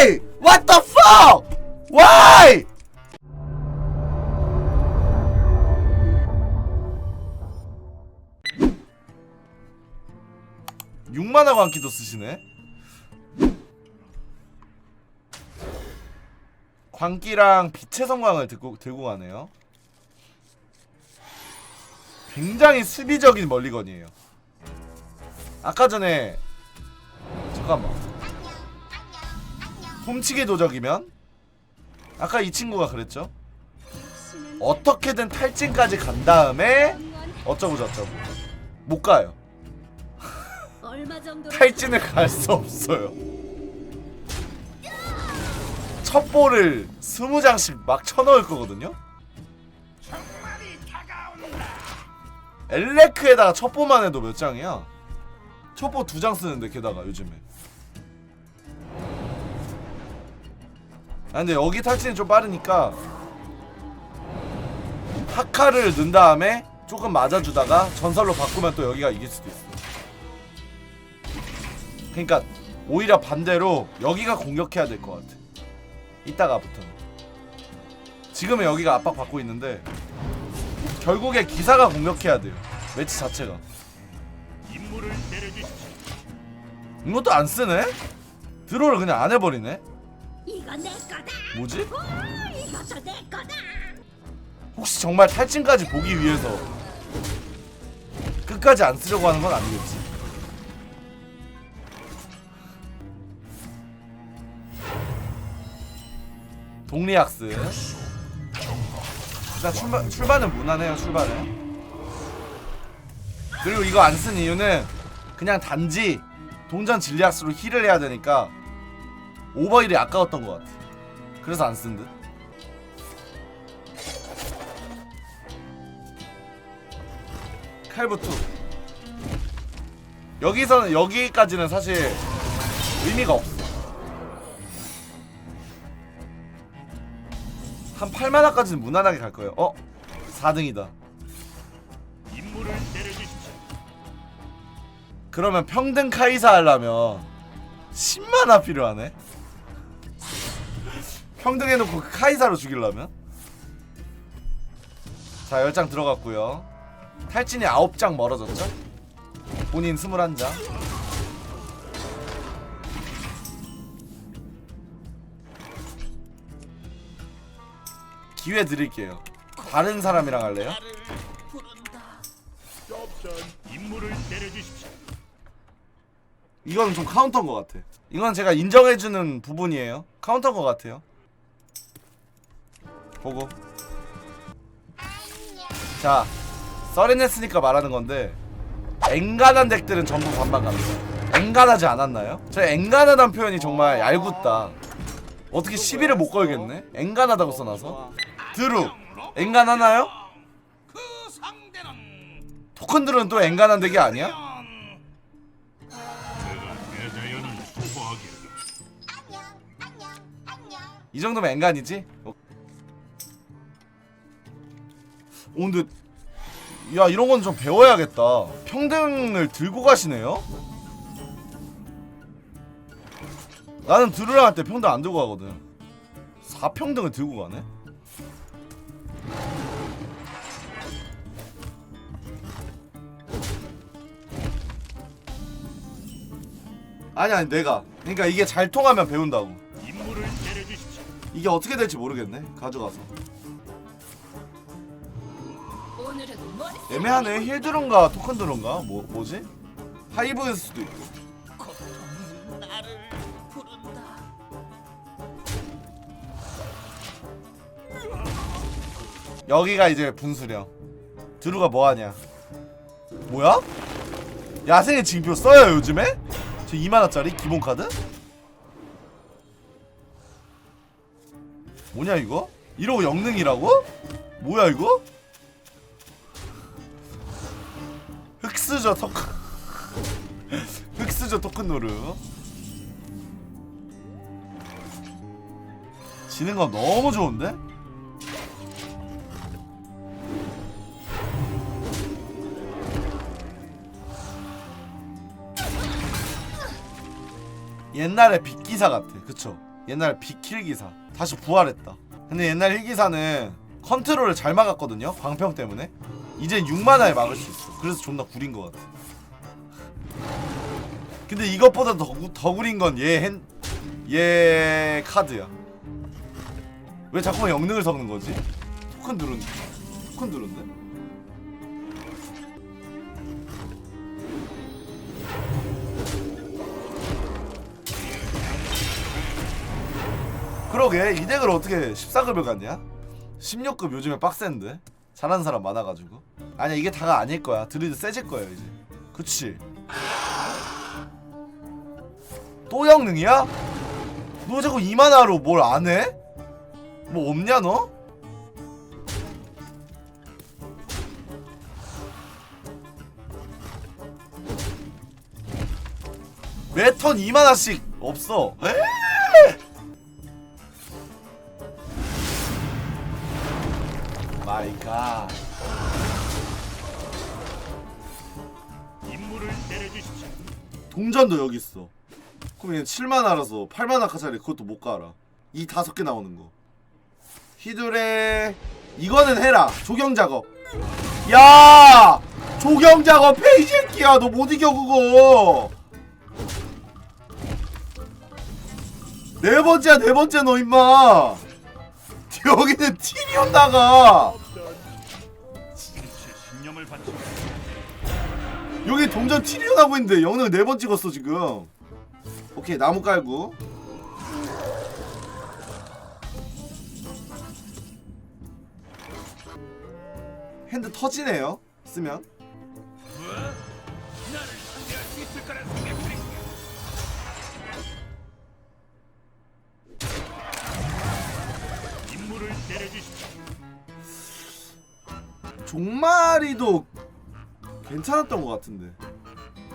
Why? What the fuck? Why? 육만화 광기도 쓰시네. 광기랑 빛의 성광을 들고, 들고 가네요. 굉장히 수비적인 멀리건이에요. 아까 전에 잠깐만 훔치기 도적이면 아까 이 친구가 그랬죠? 어떻게든 탈진까지 간 다음에 어쩌고 저쩌고 못 가요. 탈진을 갈 수 없어요. 첩보를 스무 장씩 막 쳐넣을 거거든요. 엘레크에다가 첩보만 해도 몇 장이야? 첩보 두장 쓰는데 게다가 요즘에. 아 근데 여기 탈진이 좀 빠르니까 하카를 넣은 다음에 조금 맞아주다가 전설로 바꾸면 또 여기가 이길 수도 있어. 그러니까 오히려 반대로 여기가 공격해야 될 것 같아. 이따가부터는. 지금은 여기가 압박받고 있는데 결국에 기사가 공격해야 돼요. 매치 자체가. 이것도 안 쓰네? 드로를 그냥 안 해버리네? 이거 내 거다. 뭐지? 오, 이것도 내 거다. 혹시 정말 탈진까지 보기 위해서 끝까지 안 쓰려고 하는 건 아니겠지? 독리학스 일단 출발, 출발은 무난해요 출발은 그리고 이거 안 쓴 이유는 그냥 단지 동전 진리학스로 힐을 해야 되니까 오버힐이 아까웠던 것 같아 그래서 안 쓴 듯. 칼부투 여기서는 여기까지는 사실 의미가 없어 한 8만화까지는 무난하게 갈 거예요 어? 4등이다 임무를 내려주십시오. 그러면 평등 카이사 하려면 10만화 필요하네 평등해놓고 그 카이사로 죽이려면 자 10장 들어갔고요 탈진이 9장 멀어졌죠 본인 21장 기회 드릴게요 다른 사람이랑 할래요? 이거는 좀 카운터인 것 같아. 이건 제가 인정해주는 부분이에요. 카운터인 것 같아요. 보고. 자, 썰어냈으니까 말하는 건데 앵간한 덱들은 전부 반반 갑니다. 앵간하지 않았나요? 저 앵간하다는 표현이 정말 얄궂다. 어떻게 시비를 못 걸겠네? 앵간하다고 써놔서. 드루, 앵간하나요? 토큰들은 또 앵간한 덱이 아니야? 이 정도면 앵간이지? 오 근데 야 이런 건 좀 배워야겠다 평등을 들고 가시네요? 나는 드루랑 할 때 평등 안 들고 가거든 4평등을 들고 가네? 아니 아니 내가 그러니까 이게 잘 통하면 배운다고 임무를 내려주십시오. 이게 어떻게 될지 모르겠네 가져가서 애매하네 힐 드론가 토큰 드론가 뭐, 뭐지? 하이브일 수도 있고 고통이 나를 부른다. 여기가 이제 분수령 드루가 뭐하냐 뭐야? 야생의 징표 써요 요즘에? 저 2만원짜리 기본 카드? 뭐냐 이거? 이러고 영능이라고? 뭐야 이거? 흑스저 토큰 흑스저 토큰 노르 지는 거 너무 좋은데? 옛날에 빗기사 같아 그쵸 옛날 비킬 기사 다시 부활했다. 근데 옛날 힐 기사는 컨트롤을 잘 막았거든요. 광평 때문에. 이제 6만화에 막을 수 있어. 그래서 존나 구린 것 같아. 근데 이것보다 더, 구- 더 구린 건얘얘 얘 카드야. 왜 자꾸만 영능을 섞는 거지? 토큰 누른 토큰 누른데? 그러게 이 덱을 어떻게 14급을 갔냐? 16급 요즘에 빡센데 잘하는 사람 많아가지고 아니야 이게 다가 아닐 거야 드리드 세질 거야 이제 그치 또 영능이야? 너 자꾸 이만화로 뭘 안 해? 뭐 없냐 너? 매턴 2만화씩 없어 마이 갓 동전도 여기 있어. 그럼 얘 7만화라서 8만화까지 그것도 못 가라. 이 다섯 개 나오는 거. 히드레 이거는 해라. 조경 작업. 야! 조경 작업 페이 새끼야. 너 못 이겨 그거. 네 번째야 네 번째 너 임마. 여기는 제 신념을 바치 여기 동전 하고 있는데 영능 네 번 찍었어 지금 오케이 나무 깔고 핸드 터지네요 쓰면. 종마리도 괜찮았던 것 같은데.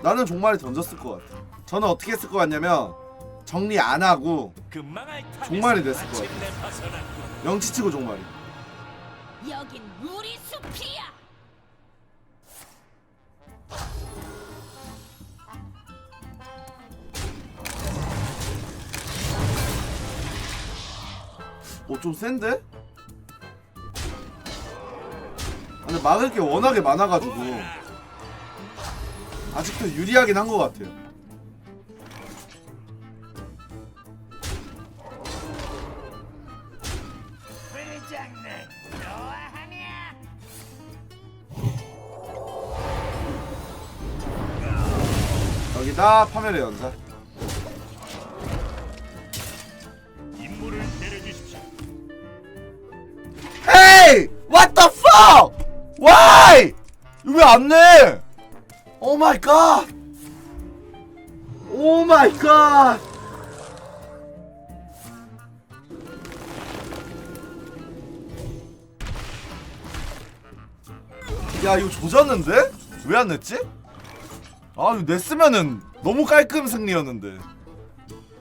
나는 종마리 던졌을 것 같아. 저는 어떻게 했을 것 같냐면 정리 안 하고 종마리 냈을 것 같아. 영치치고 종마리 여긴 우리 숲이야. 어좀 센데? 아, 근데 막을 게 워낙에 많아가지고 아직도 유리하긴 한 것 같아요. 여기다 파멸의 연사. 임무를 내려주십시오. Hey! What the fuck? Why? 왜안 내? Oh my god! Oh my god! 야 이거 조졌는데? 왜 안 냈지? 아 이거 냈으면은 너무 깔끔 승리였는데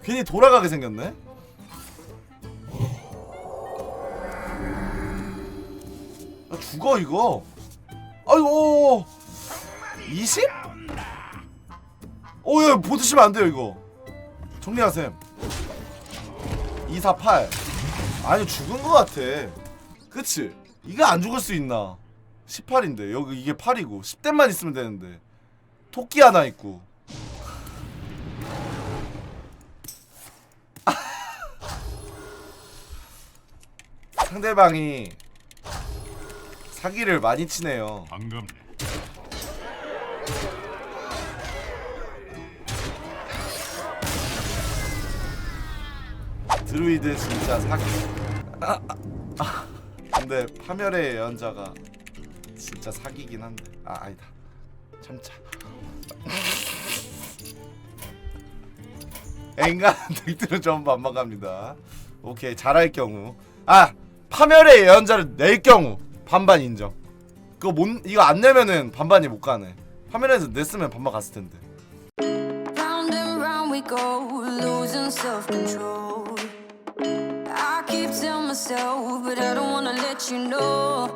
괜히 돌아가게 생겼네 아, 죽어 이거 아이고 20? 어예 보드시면 안 돼요 이거. 정리하셈. 248 아니 죽은 거 같아. 그치? 이거 안 죽을 수 있나? 18인데. 여기 이게 8이고. 10대만 있으면 되는데. 토끼 하나 있고. 상대방이 사기를 많이 치네요. 반갑네. 드루이드 진짜 사기. 아, 아, 아. 근데 파멸의 예언자가 진짜 사기긴 한데. 아 아니다. 참자. 앵간 덱들은 전부 반박합니다. 오케이 잘할 경우. 아 파멸의 예언자를 낼 경우 반반 인정. 그거 못 이거 안 내면은 반반이 못 가네. 파멸에서 냈으면 반반 갔을 텐데. Round and round we go, losing self control. I keep telling myself, but I don't wanna let you know.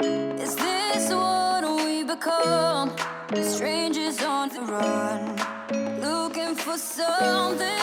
Is this what we become? Strangers on the run, looking for something